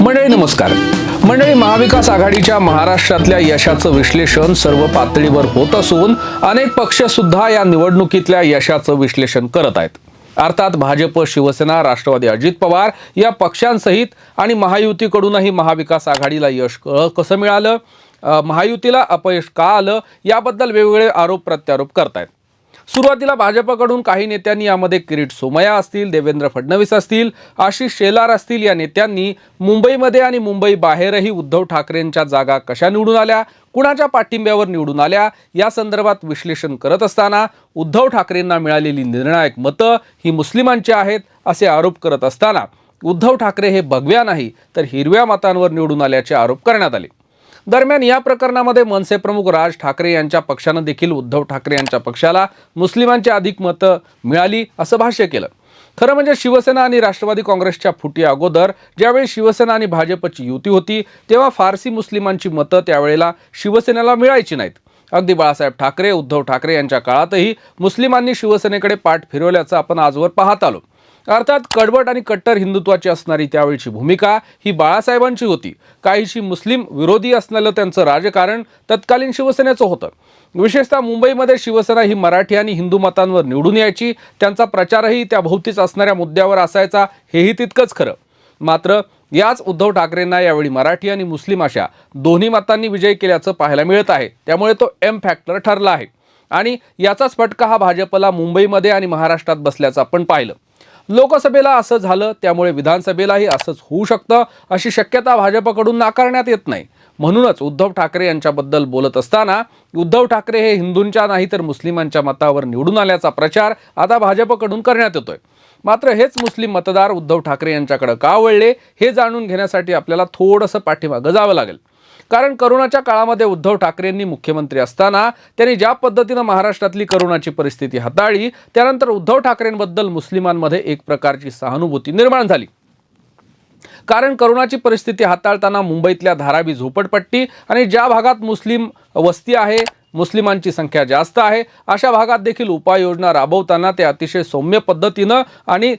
मंडळी नमस्कार. मंडळी महाविकास आघाडीच्या महाराष्ट्रातल्या यशाचं विश्लेषण सर्व पातळीवर होत असून अनेक पक्ष सुद्धा या निवडणुकीतल्या यशाचं विश्लेषण करत आहेत. अर्थात भाजप शिवसेना राष्ट्रवादी अजित पवार या पक्षांसहित आणि महायुतीकडूनही महाविकास आघाडीला यश कसं मिळालं? महायुतीला अपयश का आलं? याबद्दल वेगवेगळे आरोप प्रत्यारोप करतायत. सुरुवातीला भाजपकडून काही नेत्यांनी यामध्ये किरीट सोमया असतील देवेंद्र फडणवीस असतील आशिष शेलार असतील या नेत्यांनी मुंबईमध्ये आणि मुंबई बाहेरही उद्धव ठाकरेंच्या जागा कशा निवडून आल्या कुणाच्या पाठिंब्यावर निवडून आल्या या संदर्भात विश्लेषण करत असताना उद्धव ठाकरेंना मिळालेली निर्णायक मतं ही मुस्लिमांची आहेत असे आरोप करत असताना उद्धव ठाकरे हे भगव्या नाही तर हिरव्या मतांवर निवडून आल्याचे आरोप करण्यात आले. दरम्यान या प्रकरणामध्ये मनसे प्रमुख राज ठाकरे यांच्या पक्षानं देखील उद्धव ठाकरे यांच्या पक्षाला मुस्लिमांची अधिक मतं मिळाली असं भाष्य केलं. खरं म्हणजे शिवसेना आणि राष्ट्रवादी काँग्रेसच्या फुटी अगोदर ज्यावेळी शिवसेना आणि भाजपची युती होती तेव्हा फारसी मुस्लिमांची मतं त्यावेळेला शिवसेनेला मिळायची नाहीत. अगदी बाळासाहेब ठाकरे उद्धव ठाकरे यांच्या काळातही मुस्लिमांनी शिवसेनेकडे पाठ फिरवल्याचं आपण आजवर पाहत आलो. अर्थात कडवट आणि कट्टर हिंदुत्वाची असणारी त्यावेळची भूमिका ही बाळासाहेबांची होती. काहीशी मुस्लिम विरोधी असलेलं त्यांचं राजकारण तत्कालीन शिवसेनेचं होतं. विशेषतः मुंबईमध्ये शिवसेना ही मराठी आणि हिंदू मतांवर निवडून यायची त्यांचा प्रचारही त्या भोवतीच असणाऱ्या मुद्द्यावर असायचा हेही तितकंच खरं. मात्र याच उद्धव ठाकरेंना यावेळी मराठी आणि मुस्लिम अशा दोन्ही मतांनी विजय केल्याचं पाहायला मिळत आहे. त्यामुळे तो एम फॅक्टर ठरला आहे. आणि याचाच फटका हा भाजपला मुंबईमध्ये आणि महाराष्ट्रात बसल्याचं आपण पाहिलं. लोकसभेला असं झालं त्यामुळे विधानसभेलाही असंच होऊ शकतं अशी शक्यता भाजपकडून नाकारण्यात येत नाही. म्हणूनच उद्धव ठाकरे यांच्याबद्दल बोलत असताना उद्धव ठाकरे हे हिंदूंच्या नाही तर मुस्लिमांच्या मतावर निवडून आल्याचा प्रचार आता भाजपकडून करण्यात येतोय. मात्र हेच मुस्लिम मतदार उद्धव ठाकरे यांच्याकडे का वळले हे जाणून घेण्यासाठी आपल्याला थोडंसं पाठीमागं जावं लागेल. कारण करोनाच्या काळामध्ये उद्धव ठाकरेंनी मुख्यमंत्री असताना त्यांनी ज्या पद्धतीनं महाराष्ट्रातली करोनाची परिस्थिती हाताळली त्यानंतर उद्धव ठाकरेंबद्दल मुस्लिमांमध्ये एक प्रकारची सहानुभूती निर्माण झाली. कारण करोनाची परिस्थिती हाताळताना मुंबईतल्या धारावी झोपडपट्टी आणि ज्या भागात मुस्लिम वस्ती आहे मुस्लिमांची संख्या जास्त आहे अशा भागात देखील उपाययोजना राबवताना ते अतिशय सौम्य पद्धतीनं आणि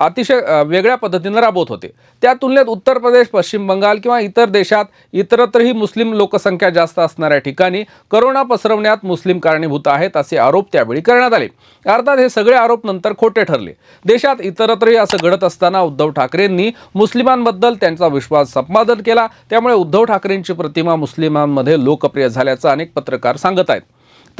अतिशय वेगळ्या पद्धतीनं राबवत होते. त्या तुलनेत उत्तर प्रदेश पश्चिम बंगाल किंवा इतर देशात इतरत्रही मुस्लिम लोकसंख्या जास्त असणाऱ्या ठिकाणी करोना पसरवण्यात मुस्लिम कारणीभूत आहेत असे आरोप त्यावेळी करण्यात आले. अर्थात हे सगळे आरोप नंतर खोटे ठरले. देशात इतरत्रही असं घडत असताना उद्धव ठाकरेंनी मुस्लिमांबद्दल त्यांचा विश्वास संपादन केला. त्यामुळे उद्धव ठाकरेंची प्रतिमा मुस्लिमांमध्ये लोकप्रिय झाल्याचं अनेक पत्रकार सांगत आहेत.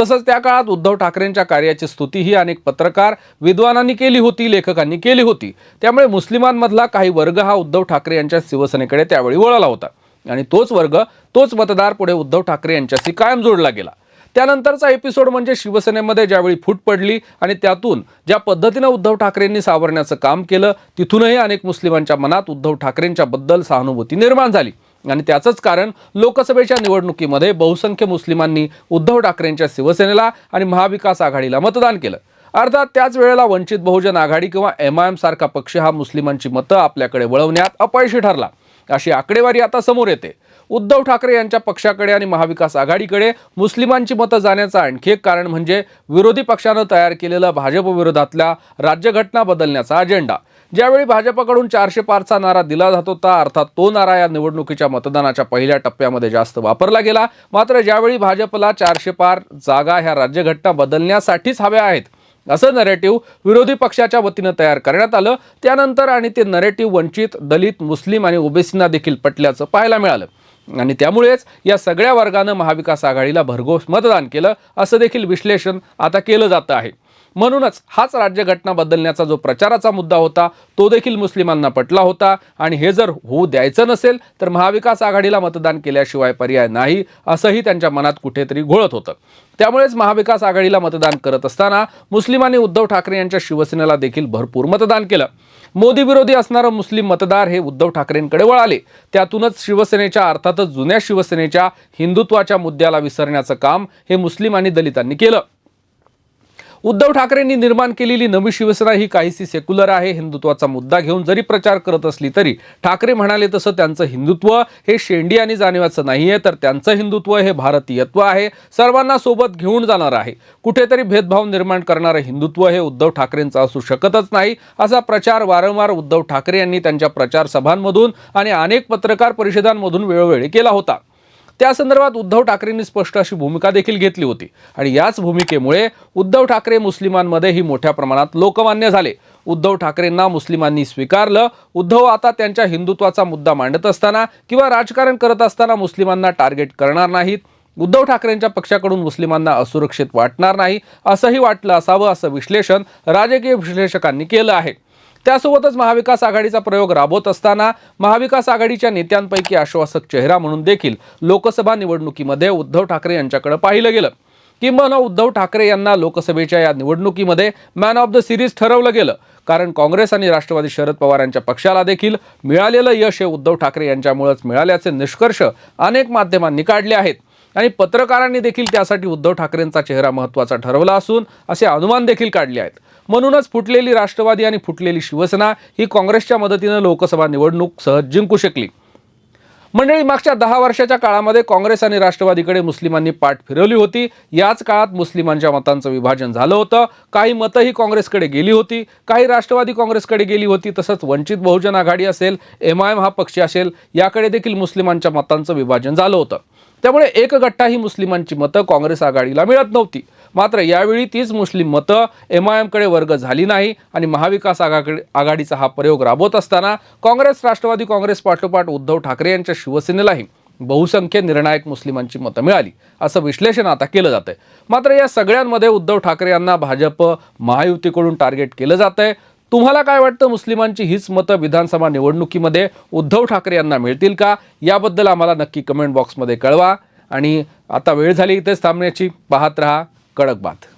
तसंच त्या काळात उद्धव ठाकरेंच्या कार्याची स्तुतीही अनेक पत्रकार विद्वानांनी केली होती लेखकांनी केली होती. त्यामुळे मुस्लिमांमधला काही वर्ग हा उद्धव ठाकरे यांच्या शिवसेनेकडे त्यावेळी वळाला होता. आणि तोच वर्ग तोच मतदार पुढे उद्धव ठाकरे यांच्याशी कायम जोडला गेला. त्यानंतरचा एपिसोड म्हणजे शिवसेनेमध्ये ज्यावेळी फूट पडली आणि त्यातून ज्या पद्धतीनं उद्धव ठाकरेंनी सावरण्याचं काम केलं तिथूनही अनेक मुस्लिमांच्या मनात उद्धव ठाकरेंच्या बद्दल सहानुभूती निर्माण झाली. आणि त्याचंच कारण लोकसभेच्या निवडणुकीमध्ये बहुसंख्य मुस्लिमांनी उद्धव ठाकरेंच्या शिवसेनेला आणि महाविकास आघाडीला मतदान केलं. अर्थात त्याच वेळेला वंचित बहुजन आघाडी किंवा एम आय एम सारखा पक्ष हा मुस्लिमांची मतं आपल्याकडे वळवण्यात अपयशी ठरला. अशी आकडेवारी आता समोर येते. उद्धव ठाकरे यांच्या पक्षाकडे आणि महाविकास आघाडीकडे मुस्लिमांची मतं जाण्याचं आणखी एक कारण म्हणजे विरोधी पक्षानं तयार केलेला भाजप विरोधातल्या राज्यघटना बदलण्याचा अजेंडा ज्यावेळी भाजपाकडून चारशे पारचा नारा दिला जात होता अर्थात तो नारा या निवडणुकीच्या मतदानाच्या पहिल्या टप्प्यामध्ये जास्त वापरला गेला. मात्र ज्यावेळी भाजपला चारशे पार जागा ह्या राज्यघटना बदलण्यासाठीच हव्या आहेत असं नरेटिव्ह विरोधी पक्षाच्या वतीनं तयार करण्यात आलं. त्यानंतर आणि ते नरेटिव्ह वंचित दलित मुस्लिम आणि ओबीसींना देखील पटल्याचं पाहायला मिळालं. आणि त्यामुळेच या सगळ्या वर्गानं महाविकास आघाडीला भरघोस मतदान केलं असं देखील विश्लेषण आता केलं जातं आहे. म्हणूनच हाच राज्यघटना बदलण्याचा जो प्रचाराचा मुद्दा होता तो देखील मुस्लिमांना पटला होता. आणि हे जर होऊ द्यायचं नसेल तर महाविकास आघाडीला मतदान केल्याशिवाय पर्याय नाही असंही त्यांच्या मनात कुठेतरी घोळत होतं. त्यामुळेच महाविकास आघाडीला मतदान करत असताना मुस्लिमांनी उद्धव ठाकरे यांच्या शिवसेनेला देखील भरपूर मतदान केलं. मोदी विरोधी असणारं मुस्लिम मतदार हे उद्धव ठाकरेंकडे वळाले. त्यातूनच शिवसेनेच्या अर्थातच जुन्या शिवसेनेच्या हिंदुत्वाच्या मुद्द्याला विसरण्याचं काम हे मुस्लिम आणि दलितांनी केलं. उद्धव ठाकरेंनी निर्माण केलेली नवी शिवसेना ही काहीशी सेक्युलर आहे हिंदुत्वाचा मुद्दा घेऊन जरी प्रचार करत असली तरी ठाकरे म्हणाले तसं त्यांचं हिंदुत्व हे शेंडी आणि जाणीवाचं नाहीये तर त्यांचं हिंदुत्व हे भारतीयत्व आहे. सर्वांना सोबत घेऊन जाणार आहे. कुठेतरी भेदभाव निर्माण करणारं हिंदुत्व हे उद्धव ठाकरेंचं असू शकतच नाही असा प्रचार वारंवार उद्धव ठाकरे यांनी त्यांच्या प्रचार सभांमधून आणि अनेक पत्रकार परिषदांमधून वेळोवेळी केला होता. त्या संदर्भात उद्धव ठाकरेंनी स्पष्ट अशी भूमिका देखील घेतली होती. आणि याच भूमिकेमुळे उद्धव ठाकरे मुस्लिमांमध्येही मोठ्या प्रमाणात लोकमान्य झाले. उद्धव ठाकरेंना मुस्लिमांनी स्वीकारलं. उद्धव आता त्यांच्या हिंदुत्वाचा मुद्दा मांडत असताना किंवा राजकारण करत असताना मुस्लिमांना टार्गेट करणार नाहीत. उद्धव ठाकरेंच्या पक्षाकडून मुस्लिमांना असुरक्षित वाटणार नाही असंही वाटलं असावं असं विश्लेषण राजकीय विश्लेषकांनी केलं आहे. त्यासोबतच महाविकास आघाडीचा प्रयोग राबवत असताना महाविकास आघाडीच्या नेत्यांपैकी आश्वासक चेहरा म्हणून देखील लोकसभा निवडणुकीमध्ये उद्धव ठाकरे यांच्याकडे पाहिलं गेलं. किंबहुना उद्धव ठाकरे यांना लोकसभेच्या या निवडणुकीमध्ये मॅन ऑफ द सिरीज ठरवलं गेलं. कारण काँग्रेस आणि राष्ट्रवादी शरद पवार यांच्या पक्षाला देखील मिळालेलं यश हे उद्धव ठाकरे यांच्यामुळेच मिळाल्याचे निष्कर्ष अनेक माध्यमांनी काढले आहेत. आणि पत्रकारांनी देखील त्यासाठी उद्धव ठाकरेंचा चेहरा महत्त्वाचा ठरवला असून असे अनुमान देखील काढले आहेत. म्हणूनच फुटलेली राष्ट्रवादी आणि फुटलेली शिवसेना ही काँग्रेसच्या मदतीनं लोकसभा निवडणूक सहज जिंकू शकली. मंडळी मागच्या दहा वर्षाच्या काळामध्ये काँग्रेस आणि राष्ट्रवादीकडे मुस्लिमांनी पाठ फिरवली होती. याच काळात मुस्लिमांच्या मतांचं विभाजन झालं होतं. काही मतं ही काँग्रेसकडे गेली होती. काही राष्ट्रवादी काँग्रेसकडे गेली होती. तसंच वंचित बहुजन आघाडी असेल एम आय एम हा पक्ष असेल याकडे देखील मुस्लिमांच्या मतांचं विभाजन झालं होतं. त्यामुळे एक गट्टा ही मुस्लिमांची मतं काँग्रेस आघाडीला मिळत नव्हती. मात्र यावेळी तीच मुस्लिम मतं एम आय एमकडे वर्ग झाली नाही आणि महाविकास आघाडी आघाडीचा हा प्रयोग राबवत असताना काँग्रेस राष्ट्रवादी काँग्रेस पाठोपाठ उद्धव ठाकरे यांच्या शिवसेनेलाही बहुसंख्य निर्णायक मुस्लिमांची मतं मिळाली असं विश्लेषण आता केलं जातंय. मात्र या सगळ्यांमध्ये उद्धव ठाकरे यांना भाजप महायुतीकडून टार्गेट केलं जातंय. तुम्हाला काय वाटतं? मुस्लिमांची हीच मतं विधानसभा निवडणुकीमध्ये उद्धव ठाकरे यांना मिळतील का? याबद्दल आम्हाला नक्की कमेंट बॉक्समध्ये कळवा. आणि आता वेळ झाली इथेच थांबण्याची. पाहत रहा. कडक बात.